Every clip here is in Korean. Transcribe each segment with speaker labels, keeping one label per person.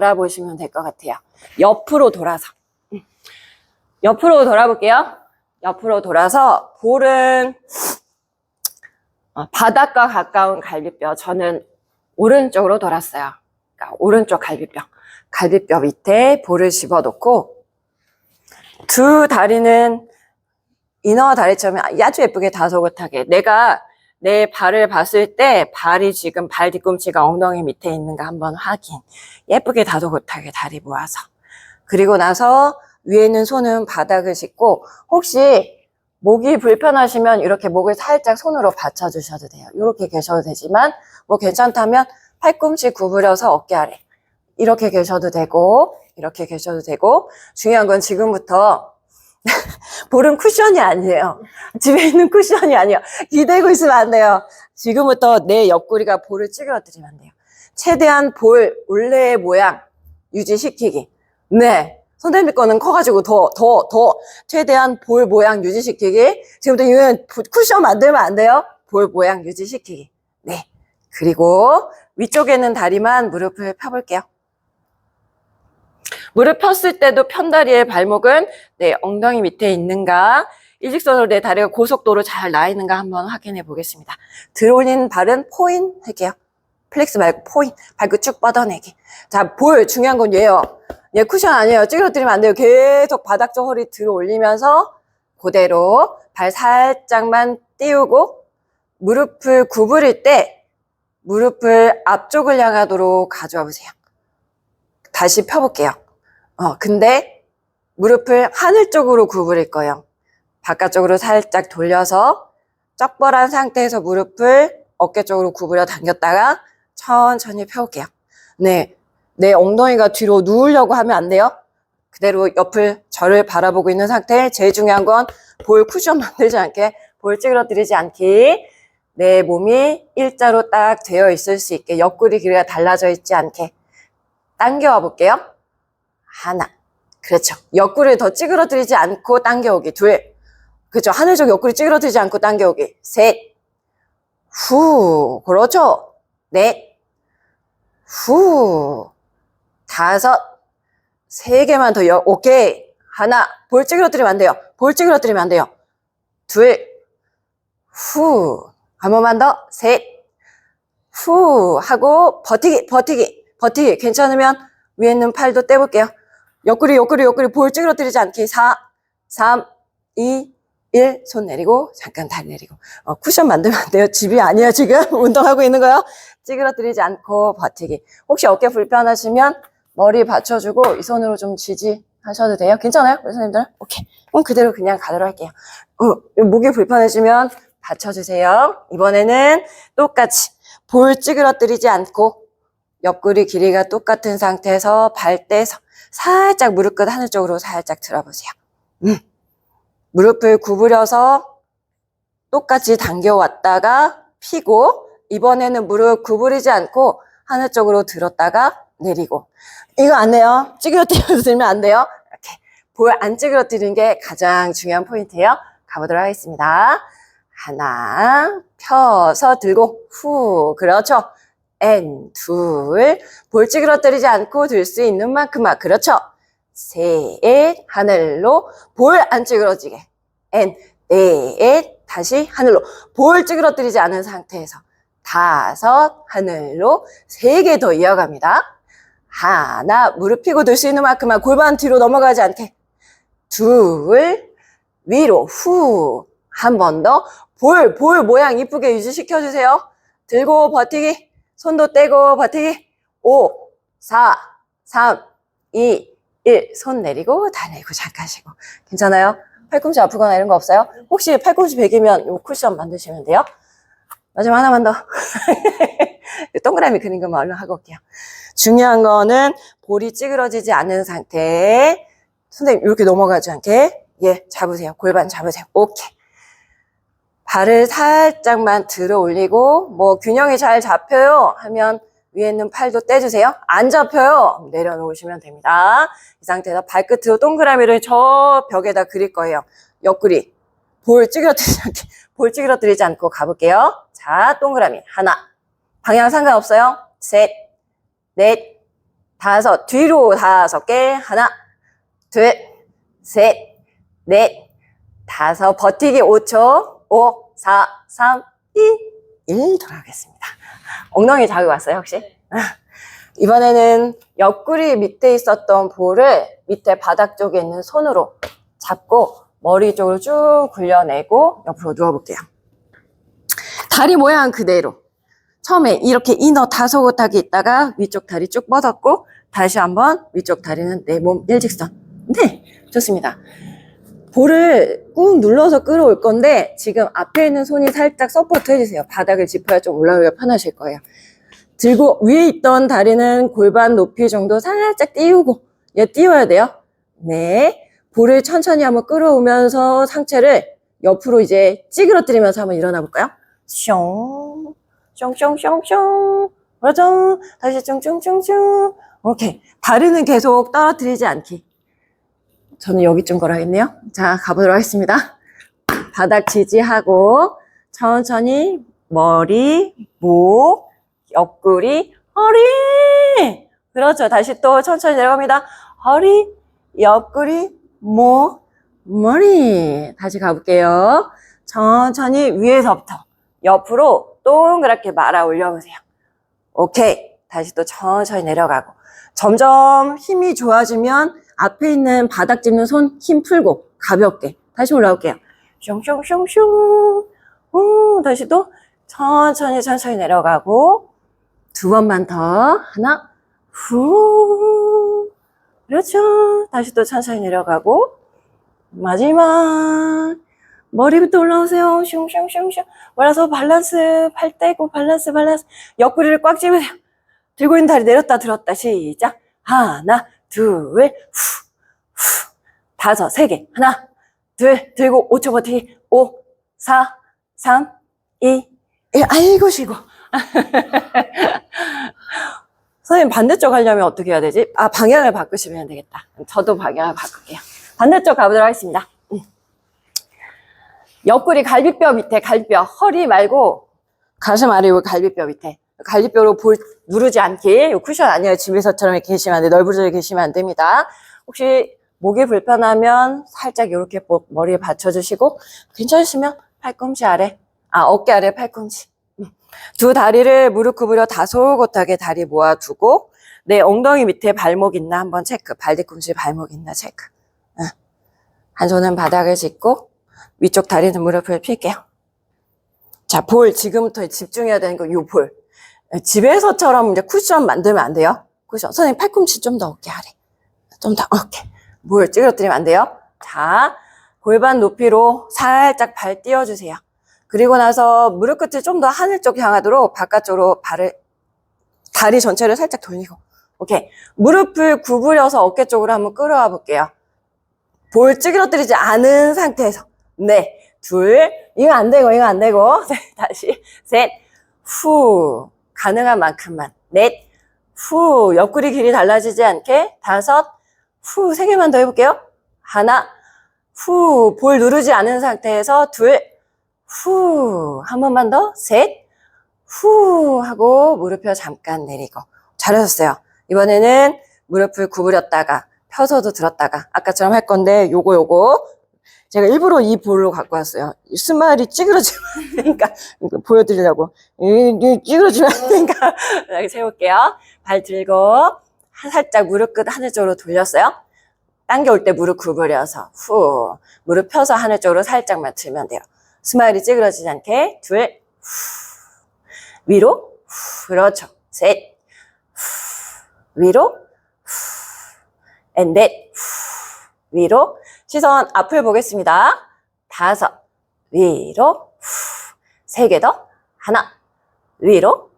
Speaker 1: 바라보시면 될 것 같아요. 옆으로 돌아서. 음. 옆으로 돌아볼게요. 옆으로 돌아서 볼은 어, 바닥과 가까운 갈비뼈. 저는 오른쪽으로 돌았어요. 그러니까 오른쪽 갈비뼈. 갈비뼈 밑에 볼을 집어넣고 두 다리는 이너 다리처럼 아주 예쁘게 다소곳하게 내가 내 발을 봤을 때 발이 지금 발 뒤꿈치가 엉덩이 밑에 있는가 한번 확인. 예쁘게 다소곳하게 다리 모아서. 그리고 나서 위에 있는 손은 바닥을 짚고 혹시 목이 불편하시면 이렇게 목을 살짝 손으로 받쳐주셔도 돼요. 이렇게 계셔도 되지만 뭐 괜찮다면 팔꿈치 구부려서 어깨 아래 이렇게 계셔도 되고 이렇게 계셔도 되고 중요한 건 지금부터 볼은 쿠션이 아니에요. 집에 있는 쿠션이 아니에요. 기대고 있으면 안 돼요. 지금부터 내 옆구리가 볼을 찌그러뜨리면 안 돼요. 최대한 볼 원래의 모양 유지시키기. 네. 선생님 거는 커가지고 더, 더, 더, 최대한 볼 모양 유지시키기. 지금부터 이건 쿠션 만들면 안 돼요. 볼 모양 유지시키기. 네. 그리고 위쪽에는 다리만 무릎을 펴볼게요. 무릎 폈을 때도 편다리의 발목은 내 엉덩이 밑에 있는가, 일직선으로 내 다리가 고속도로 잘 나 있는가 한번 확인해 보겠습니다. 들어올린 발은 포인 할게요. 플렉스 말고 포인, 발끝 쭉 뻗어내기. 자, 볼 중요한 건 얘예요. 얘 쿠션 아니에요. 찌그러뜨리면 안 돼요. 계속 바닥 쪽 허리 들어 올리면서 그대로 발 살짝만 띄우고 무릎을 구부릴 때 무릎을 앞쪽을 향하도록 가져와 보세요. 다시 펴볼게요. 어, 근데 무릎을 하늘 쪽으로 구부릴 거예요. 바깥쪽으로 살짝 돌려서 쩍벌한 상태에서 무릎을 어깨 쪽으로 구부려 당겼다가 천천히 펴올게요. 네. 내 엉덩이가 뒤로 누우려고 하면 안 돼요. 그대로 옆을 저를 바라보고 있는 상태. 제일 중요한 건 볼 쿠션 만들지 않게, 볼 찌그러뜨리지 않기. 내 몸이 일자로 딱 되어 있을 수 있게, 옆구리 길이가 달라져 있지 않게 당겨와 볼게요. 하나. 그렇죠. 옆구리를 더 찌그러뜨리지 않고 당겨오기. 둘. 그렇죠. 하늘 쪽 옆구리 찌그러뜨리지 않고 당겨오기. 셋. 후. 그렇죠. 넷. 후. 다섯. 세 개만 더. 여, 오케이. 하나. 볼 찌그러뜨리면 안 돼요. 볼 찌그러뜨리면 안 돼요. 둘. 후. 한 번만 더. 셋. 후. 하고 버티기. 버티기. 버티기. 괜찮으면 위에 있는 팔도 떼볼게요. 옆구리, 옆구리, 옆구리 볼 찌그러뜨리지 않기. 4, 3, 2, 1. 손 내리고, 잠깐 다리 내리고. 어, 쿠션 만들면 안 돼요. 집이 아니에요, 지금. 운동하고 있는 거요. 찌그러뜨리지 않고 버티기. 혹시 어깨 불편하시면 머리 받쳐주고 이 손으로 좀 지지 하셔도 돼요. 괜찮아요? 우리 선생님들? 오케이. 그럼 그대로 그냥 가도록 할게요. 어, 목이 불편해지면 받쳐주세요. 이번에는 똑같이 볼 찌그러뜨리지 않고 옆구리 길이가 똑같은 상태에서 발 떼서 살짝 무릎 끝 하늘 쪽으로 살짝 들어보세요. 음. 무릎을 구부려서 똑같이 당겨왔다가 피고 이번에는 무릎 구부리지 않고 하늘 쪽으로 들었다가 내리고 이거 안 돼요. 찌그러뜨리면 안 돼요. 이렇게 볼 안 찌그러뜨리는 게 가장 중요한 포인트예요. 가보도록 하겠습니다. 하나 펴서 들고 후 그렇죠. N 둘, 볼 찌그러 뜨리지 않고 들 수 있는 만큼만 그렇죠. 셋, 하늘로 볼 안 찌그러지게. N 넷, 다시 하늘로 볼 찌그러뜨리지 않은 상태에서 다섯, 하늘로 세 개 더 이어갑니다. 하나, 무릎 펴고 들 수 있는 만큼만 골반 뒤로 넘어가지 않게. 둘, 위로 후, 한 번 더. 볼, 볼 모양 이쁘게 유지시켜주세요. 들고 버티기. 손도 떼고 버티기. 5, 4, 3, 2, 1. 손 내리고 다 내리고 잠깐 쉬고. 괜찮아요? 팔꿈치 아프거나 이런 거 없어요? 혹시 팔꿈치 베기면 요 쿠션 만드시면 돼요? 마지막 하나만 더. 동그라미 그린 것만 얼른 하고 올게요. 중요한 거는 볼이 찌그러지지 않은 상태에 선생님 이렇게 넘어가지 않게 예 잡으세요. 골반 잡으세요. 오케이. 발을 살짝만 들어 올리고 뭐 균형이 잘 잡혀요 하면 위에 있는 팔도 떼주세요. 안 잡혀요. 내려놓으시면 됩니다. 이 상태에서 발끝으로 동그라미를 저 벽에다 그릴 거예요. 옆구리. 볼 찌그러뜨리지 않게, 볼 찌그러뜨리지 않고 가볼게요. 자, 동그라미. 하나. 방향 상관없어요. 셋, 넷, 다섯, 뒤로 다섯 개. 하나, 둘, 셋, 넷, 다섯. 버티기 5초. 5, 4, 3, 2, 1. 돌아가겠습니다. 엉덩이 자극 왔어요, 혹시? 아, 이번에는 옆구리 밑에 있었던 볼을 밑에 바닥 쪽에 있는 손으로 잡고 머리 쪽으로 쭉 굴려내고 옆으로 누워볼게요. 다리 모양 그대로. 처음에 이렇게 이너 다소곳하게 있다가 위쪽 다리 쭉 뻗었고 다시 한번 위쪽 다리는 내 몸 일직선. 네, 좋습니다. 볼을 꾹 눌러서 끌어올 건데 지금 앞에 있는 손이 살짝 서포트 해주세요. 바닥을 짚어야 좀 올라오기가 편하실 거예요. 들고 위에 있던 다리는 골반 높이 정도 살짝 띄우고 얘 띄워야 돼요. 네. 볼을 천천히 한번 끌어오면서 상체를 옆으로 이제 찌그러뜨리면서 한번 일어나 볼까요? 숑, 숑숑숑숑, 그렇죠. 다시 숑숑숑숑. 오케이. 다리는 계속 떨어뜨리지 않기. 저는 여기쯤 걸어야겠네요. 자, 가보도록 하겠습니다. 바닥 지지하고, 천천히 머리, 목, 옆구리, 허리! 그렇죠. 다시 또 천천히 내려갑니다. 허리, 옆구리, 목, 머리. 다시 가볼게요. 천천히 위에서부터 옆으로 동그랗게 말아 올려보세요. 오케이. 다시 또 천천히 내려가고. 점점 힘이 좋아지면 앞에 있는 바닥 짚는 손 힘 풀고 가볍게 다시 올라올게요. 슝슝슝슝. 우, 다시 또 천천히 천천히 내려가고 두 번만 더. 하나, 후. 그렇죠. 다시 또 천천히 내려가고 마지막 머리부터 올라오세요. 슝슝슝슝. 올라서 밸런스 팔 떼고 밸런스 밸런스 옆구리를 꽉 집으세요. 들고 있는 다리 내렸다 들었다 시작. 하나, 둘, 후, 후. 다섯, 세 개. 하나, 둘, 들고 5초 버티기. 5, 4, 3, 2, 1. 아이고 쉬고. 선생님 반대쪽 하려면 어떻게 해야 되지? 아 방향을 바꾸시면 되겠다. 저도 방향을 바꿀게요. 반대쪽 가보도록 하겠습니다. 음. 옆구리 갈비뼈 밑에 갈비뼈 허리 말고 가슴 아래 요 갈비뼈 밑에 갈비뼈로 볼 누르지 않게 요 쿠션 아니에요. 집에서처럼 계시면 안 돼. 널브러져 계시면 안 됩니다. 혹시 목이 불편하면 살짝 이렇게 머리에 받쳐주시고 괜찮으시면 팔꿈치 아래 아 어깨 아래 팔꿈치 두 다리를 무릎 구부려 다소곳하게 다리 모아두고 내 엉덩이 밑에 발목 있나 한번 체크. 발 뒤꿈치 발목 있나 체크. 응. 한 손은 바닥을 짚고 위쪽 다리는 무릎을 필게요. 자, 볼 지금부터 집중해야 되는 거 요 볼. 집에서처럼 이제 쿠션 만들면 안 돼요. 쿠션. 선생님 팔꿈치 좀 더 어깨 아래. 좀더 어깨. 볼 찌그러뜨리면 안 돼요. 자, 골반 높이로 살짝 발 띄워주세요. 그리고 나서 무릎 끝을 좀 더 하늘 쪽 향하도록 바깥쪽으로 발을 다리 전체를 살짝 돌리고 오케이 무릎을 구부려서 어깨 쪽으로 한번 끌어와 볼게요 볼 찌그러뜨리지 않은 상태에서 네 둘 이거 안 되고 이거 안 되고 네, 다시 셋 후 가능한 만큼만 넷 후 옆구리 길이 달라지지 않게 다섯 후 세 개만 더 해볼게요 하나 후 볼 누르지 않은 상태에서 둘 후, 한 번만 더, 셋, 후 하고 무릎 펴 잠깐 내리고. 잘하셨어요. 이번에는 무릎을 구부렸다가 펴서도 들었다가 아까처럼 할 건데 요거 요거 제가 일부러 이 볼로 갖고 왔어요. 스마일이 찌그러지면 안 되니까 보여드리려고 찌그러지면 안 되니까 여기 세울게요. 발 들고 살짝 무릎 끝 하늘 쪽으로 돌렸어요. 당겨올 때 무릎 구부려서 후 무릎 펴서 하늘 쪽으로 살짝만 들면 돼요. 스마일이 찌그러지지 않게 둘 후, 위로 후, 그렇죠 셋 후, 위로 앤넷 위로 시선 앞을 보겠습니다 다섯 위로 세개 더 하나 위로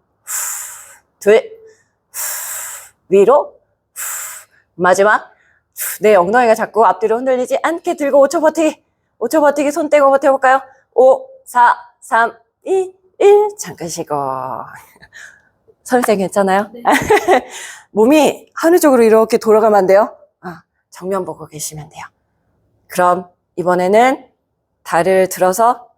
Speaker 1: 둘 위로 마지막 내 엉덩이가 자꾸 앞뒤로 흔들리지 않게 들고 5초 버티기 5초 버티기 손 떼고 버텨볼까요? 5, 4, 3, 2, 1. 잠깐 쉬고. 선생님 괜찮아요?
Speaker 2: 네.
Speaker 1: 몸이 하늘 쪽으로 이렇게 돌아가면 안 돼요? 아, 정면 보고 계시면 돼요. 그럼 이번에는 다리를 들어서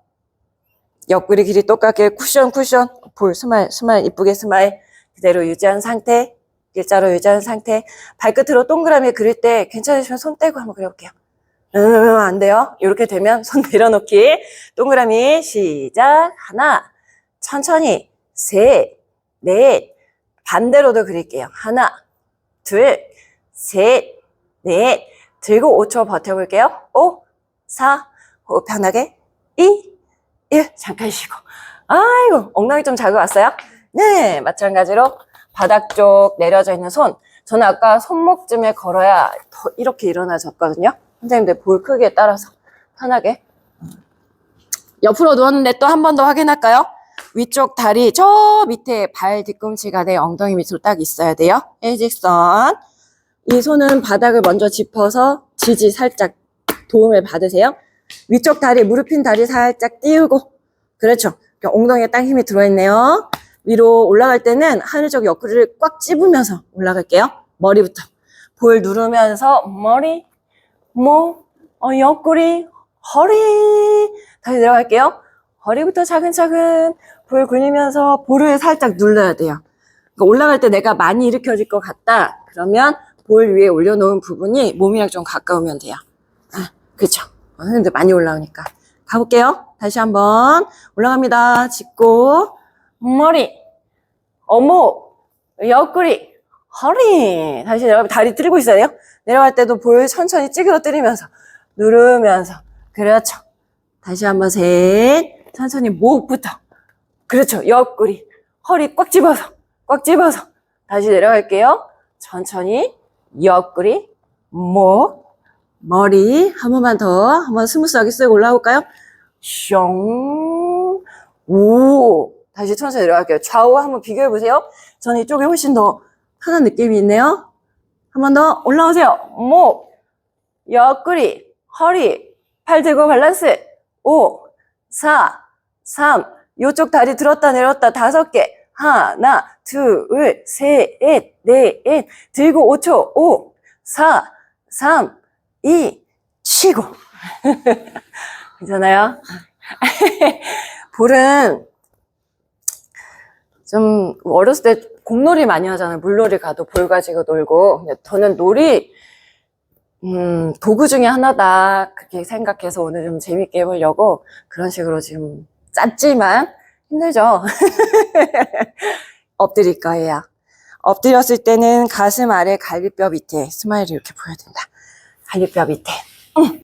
Speaker 1: 옆구리 길이 똑같게 쿠션 쿠션 볼 스마일 스마일 이쁘게 스마일 그대로 유지한 상태 일자로 유지한 상태. 발끝으로 동그라미 그릴 때 괜찮으시면 손 떼고 한번 그려볼게요. 음, 안 돼요. 이렇게 되면 손 내려놓기. 동그라미 시작. 하나, 천천히, 셋, 넷, 반대로도 그릴게요. 하나, 둘, 셋, 넷, 들고 5초 버텨볼게요. 5, 4, 호흡 편하게, 2, 1, 잠깐 쉬고. 아이고, 엉덩이 좀 자고 왔어요? 네, 마찬가지로 바닥 쪽 내려져 있는 손. 저는 아까 손목쯤에 걸어야 더 이렇게 일어나졌거든요. 선생님들 볼 크기에 따라서 편하게. 옆으로 누웠는데 또 한 번 더 확인할까요? 위쪽 다리 저 밑에 발 뒤꿈치가 내 엉덩이 밑으로 딱 있어야 돼요. 일직선. 이 손은 바닥을 먼저 짚어서 지지 살짝 도움을 받으세요. 위쪽 다리, 무릎 핀 다리 살짝 띄우고. 그렇죠. 엉덩이에 딱 힘이 들어있네요. 위로 올라갈 때는 하늘 쪽 옆구리를 꽉 찝으면서 올라갈게요. 머리부터. 볼 누르면서 머리, 목, 어, 옆구리, 허리. 다시 내려갈게요. 허리부터 차근차근 볼 굴리면서 볼을 살짝 눌러야 돼요. 그러니까 올라갈 때 내가 많이 일으켜질 것 같다. 그러면 볼 위에 올려놓은 부분이 몸이랑 좀 가까우면 돼요. 아, 그렇죠. 선생님들 많이 올라오니까. 가볼게요. 다시 한번 올라갑니다. 짚고 머리, 어목, 옆구리, 허리. 다시 내려가 다리 들고 있어야 돼요. 내려갈 때도 볼 천천히 찌그러뜨리면서 누르면서 그렇죠. 다시 한번 셋. 천천히 목부터. 그렇죠. 옆구리, 허리 꽉 집어서, 꽉 집어서. 다시 내려갈게요. 천천히 옆구리, 목, 머리 한 번만 더 한번 스무스하게 쓱 올라올까요? 숑, 오. 다시 천천히 내려갈게요. 좌우 한번 비교해 보세요. 저는 이쪽에 훨씬 더 편한 느낌이 있네요. 한 번 더 올라오세요. 목, 옆구리, 허리, 팔 들고 밸런스. 5, 4, 3. 이쪽 다리 들었다 내렸다 다섯 개. 하나, 둘, 셋, 넷, 들고 5초. 5, 4, 3, 2, 치고. 괜찮아요? 볼은 좀 어렸을 때 공놀이 많이 하잖아요. 물놀이 가도 볼 가지고 놀고. 저는 놀이 음, 도구 중에 하나다. 그렇게 생각해서 오늘 좀 재밌게 해보려고 그런 식으로 지금 짰지만 힘들죠. 엎드릴 거예요. 엎드렸을 때는 가슴 아래 갈비뼈 밑에 스마일을 이렇게 보여야 된다. 갈비뼈 밑에. 응.